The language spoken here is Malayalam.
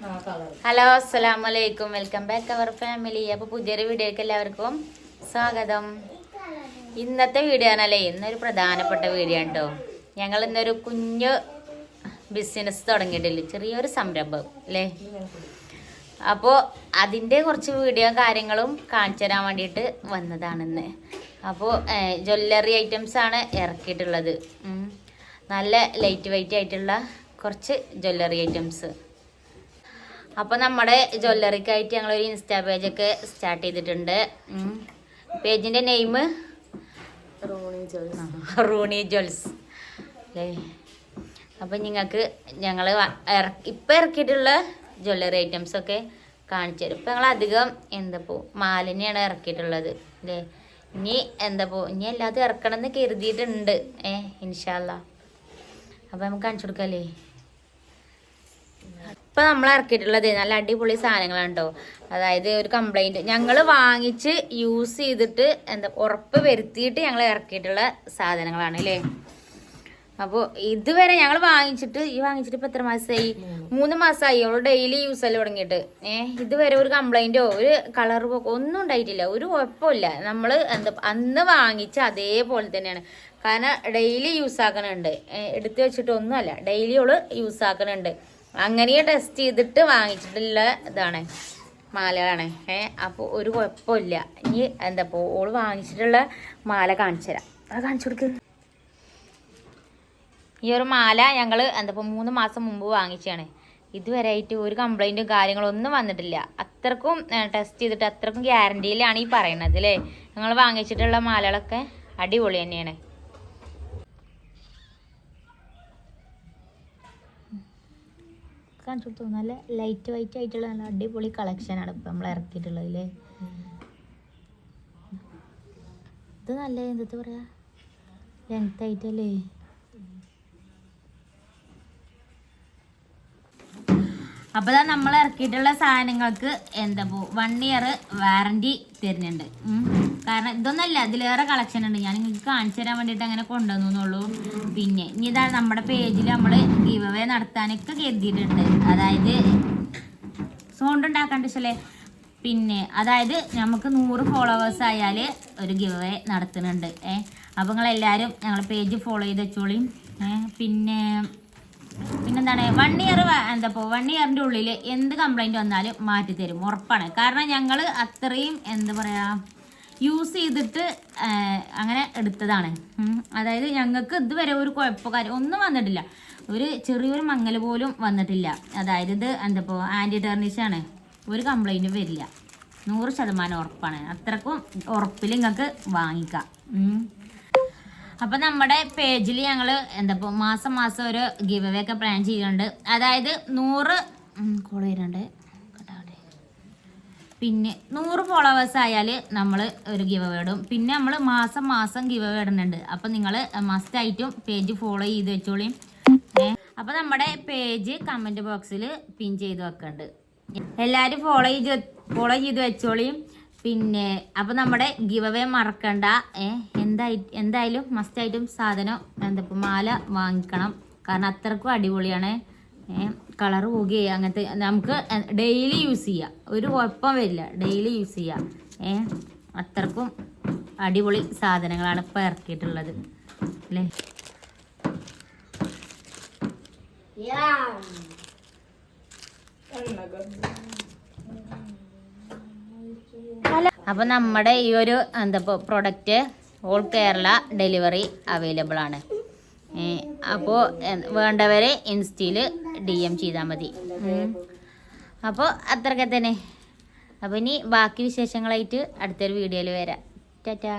ഹലോ അസ്സലാമു വലൈക്കും വെൽക്കം ബാക്ക് അവർ ഫാമിലി അപ്പോൾ പുതിയൊരു വീഡിയോക്ക് എല്ലാവർക്കും സ്വാഗതം. ഇന്നത്തെ വീഡിയോ ആണല്ലേ ഇന്നൊരു പ്രധാനപ്പെട്ട വീഡിയോ ഉണ്ടോ ഞങ്ങൾ ഇന്നൊരു കുഞ്ഞു ബിസിനസ് തുടങ്ങിയിട്ടില്ല? ചെറിയൊരു സംരംഭം അല്ലേ? അപ്പോൾ അതിന്റെ കുറച്ച് വീഡിയോ കാര്യങ്ങളും കാണിച്ചു തരാൻ വേണ്ടിയിട്ട് വന്നതാണെന്ന് അപ്പോൾ ജ്വല്ലറി ഐറ്റംസ് ആണ് ഇറക്കിയിട്ടുള്ളത്. നല്ല ലൈറ്റ് വെയിറ്റ് ആയിട്ടുള്ള കുറച്ച് ജ്വല്ലറി ഐറ്റംസ് അപ്പോൾ നമ്മുടെ ജ്വല്ലറിക്കായിട്ട് ഒരു ഇൻസ്റ്റാ പേജ് ഒക്കെ സ്റ്റാർട്ട് ചെയ്തിട്ടുണ്ട്. പേജിന്റെ name Rooney jewels Rooney jewels അല്ലേ? അപ്പം നിങ്ങൾക്ക് ഞങ്ങൾ ഇപ്പൊ ഇറക്കിയിട്ടുള്ള ജ്വല്ലറി ഐറ്റംസ് ഒക്കെ കാണിച്ചു തരും. ഇപ്പം ഞങ്ങൾ അധികം എന്താപ്പോ മാലിന്യാണ് ഇറക്കിയിട്ടുള്ളത്. അല്ലേ? ഇനി എന്താപ്പോ ഇനി എല്ലാതും ഇറക്കണം എന്ന് കരുതിയിട്ടുണ്ട്. ഏ ഇൻഷാല്ല അപ്പം നമുക്ക് കാണിച്ചു കൊടുക്കല്ലേ? ഇപ്പൊ നമ്മൾ ഇറക്കിയിട്ടുള്ളത് നല്ല അടിപൊളി സാധനങ്ങളാണ് അതായത് ഒരു കംപ്ലൈന്റ് ഞങ്ങൾ വാങ്ങിച്ച് യൂസ് ചെയ്തിട്ട് എന്താ ഉറപ്പ് വരുത്തിയിട്ട് ഞങ്ങൾ ഇറക്കിയിട്ടുള്ള സാധനങ്ങളാണ് അല്ലേ? അപ്പോൾ ഇതുവരെ ഞങ്ങൾ വാങ്ങിച്ചിട്ട് ഈ വാങ്ങിച്ചിട്ട് ഇപ്പൊ എത്ര മാസമായി മൂന്ന് മാസമായി അവൾ ഡെയിലി യൂസ് അല്ല തുടങ്ങിയിട്ട്. ഏഹ് ഇതുവരെ ഒരു കംപ്ലൈന്റോ ഒരു കളർ പോക്കോ ഒന്നും ഉണ്ടായിട്ടില്ല. ഒരു കുഴപ്പമില്ല. നമ്മൾ എന്താ അന്ന് വാങ്ങിച്ച അതേപോലെ തന്നെയാണ്. കാരണം ഡെയിലി യൂസ് ആക്കണുണ്ട്. എടുത്തു വെച്ചിട്ടൊന്നുമല്ല. ഡെയിലി ഓൾ യൂസ് ആക്കണുണ്ട്. അങ്ങനെ ടെസ്റ്റ് ചെയ്തിട്ട് വാങ്ങിച്ചിട്ടുള്ള ഇതാണ്. മാലകളാണ്. ഏ അപ്പോൾ ഒരു കുഴപ്പമില്ല. ഇനി എന്താ ഇപ്പോൾ ഓൾ വാങ്ങിച്ചിട്ടുള്ള മാല കാണിച്ചു തരാം. അത് കാണിച്ചു കൊടുക്ക്. ഈ ഒരു മാല ഞങ്ങൾ എന്താ ഇപ്പോൾ മൂന്ന് മാസം മുമ്പ് വാങ്ങിച്ചതാണ്. ഇതുവരെ ആയിട്ട് ഒരു കംപ്ലൈന്റും കാര്യങ്ങളൊന്നും വന്നിട്ടില്ല. അത്രക്കും ടെസ്റ്റ് ചെയ്തിട്ട് അത്രക്കും ഗ്യാരണ്ടിയിലാണ് ഈ പറയുന്നത് അല്ലേ? ഞങ്ങൾ വാങ്ങിച്ചിട്ടുള്ള മാലകളൊക്കെ അടിപൊളി തന്നെയാണ്. കാണിച്ചു കൊടുത്തു നല്ല ലൈറ്റ് വൈറ്റ് ആയിട്ടുള്ള നല്ല അടിപൊളി കളക്ഷനാണ് ഇപ്പം നമ്മൾ ഇറക്കിയിട്ടുള്ളത് അല്ലേ ഇത് നല്ല എന്താ പറയാ? ലെങ്ത് ആയിട്ടല്ലേ? അപ്പോൾ ഇതാ നമ്മൾ ഇറക്കിയിട്ടുള്ള സാധനങ്ങൾക്ക് എന്താ വൺ ഇയർ വാറണ്ടി തരുന്നുണ്ട്. കാരണം ഇതൊന്നല്ല ഇതിലേറെ കളക്ഷൻ ഉണ്ട്. ഞാൻ നിങ്ങൾക്ക് കാണിച്ചു തരാൻ വേണ്ടിയിട്ട് അങ്ങനെ കൊണ്ടുവന്നുള്ളൂ പിന്നെ ഇനി ഇതാ നമ്മുടെ പേജിൽ നമ്മൾ ഗീവ് അവേ നടത്താനൊക്കെ കരുതിയിട്ടുണ്ട്. അതായത് സൗണ്ട് ഉണ്ടാക്കാണ്ട് വെച്ചല്ലേ പിന്നെ അതായത് നമുക്ക് നൂറ് ഫോളോവേഴ്സ് ആയാൽ ഒരു ഗിവ് അവേ നടത്തുന്നുണ്ട്. ഏ അപ്പോൾ നിങ്ങൾ എല്ലാവരും ഞങ്ങളെ പേജ് ഫോളോ ചെയ്ത് വെച്ചോളിയും പിന്നെ പിന്നെന്താണ്? വൺ ഇയർ എന്താ ഇപ്പോൾ വൺ ഇയറിന്റെ ഉള്ളിൽ എന്ത് കംപ്ലൈന്റ് വന്നാലും മാറ്റി തരും. ഉറപ്പാണ്. കാരണം ഞങ്ങൾ അത്രയും എന്താ പറയുക യൂസ് ചെയ്തിട്ട് അങ്ങനെ എടുത്തതാണ്. അതായത് ഞങ്ങൾക്ക് ഇതുവരെ ഒരു കുഴപ്പമോ കാര്യം ഒന്നും വന്നിട്ടില്ല. ഒരു ചെറിയൊരു മങ്ങൽ പോലും വന്നിട്ടില്ല. അതായത് ഇത് എന്താ ഇപ്പോൾ ആന്റി ടെർണിഷാണ് ഒരു കംപ്ലൈന്റും വരില്ല. നൂറ് ശതമാനം ഉറപ്പാണ്. അത്രക്കും ഉറപ്പിൽ നിങ്ങൾക്ക് വാങ്ങിക്കാം. അപ്പോൾ നമ്മുടെ പേജിൽ ഞങ്ങൾ എന്താ ഇപ്പോൾ മാസം മാസം ഒരു ഗിവ് അവേ ഒക്കെ പ്ലാൻ ചെയ്യുന്നുണ്ട് അതായത് നൂറ് കോൾ വരുന്നുണ്ട്. പിന്നെ നൂറ് ഫോളോവേഴ്സ് ആയാൽ നമ്മൾ ഒരു ഗിവ് വേടും പിന്നെ നമ്മൾ മാസം മാസം ഗിവ് വേടുന്നുണ്ട് അപ്പം നിങ്ങൾ മസ്റ്റായിട്ടും പേജ് ഫോളോ ചെയ്ത് വെച്ചോളിയും അപ്പം നമ്മുടെ പേജ് കമന്റ് ബോക്സിൽ പിൻ ചെയ്ത് വെക്കുന്നുണ്ട് എല്ലാവരും ഫോളോ ചെയ്ത് ഫോളോ ചെയ്ത് വെച്ചോളിയും പിന്നെ അപ്പം നമ്മുടെ ഗിവ് അവേ മറക്കണ്ട എന്തായി എന്തായാലും മസ്റ്റായിട്ടും സാധനം എന്താ മാല വാങ്ങിക്കണം. കാരണം അത്രക്കും അടിപൊളിയാണ്. കളർ പോകുകയോ അങ്ങനത്തെ നമുക്ക് ഡെയിലി യൂസ് ചെയ്യാം. ഒരു കുഴപ്പം വരില്ല. ഡെയിലി യൂസ് ചെയ്യാം. ഏ അത്രക്കും അടിപൊളി സാധനങ്ങളാണ് ഇപ്പം ഇറക്കിയിട്ടുള്ളത്. അല്ലേ? അപ്പം നമ്മുടെ ഈ ഒരു എന്താ product all Kerala delivery available ആണ്. അപ്പോൾ വേണ്ടവരെ ഇൻസ്റ്റയിൽ ഡി എം ചെയ്താൽ മതി. അപ്പോൾ അത്രയൊക്കെ തന്നെ. അപ്പോൾ ഇനി ബാക്കി വിശേഷങ്ങളായിട്ട് അടുത്തൊരു വീഡിയോയിൽ വരാം. ടാറ്റാ.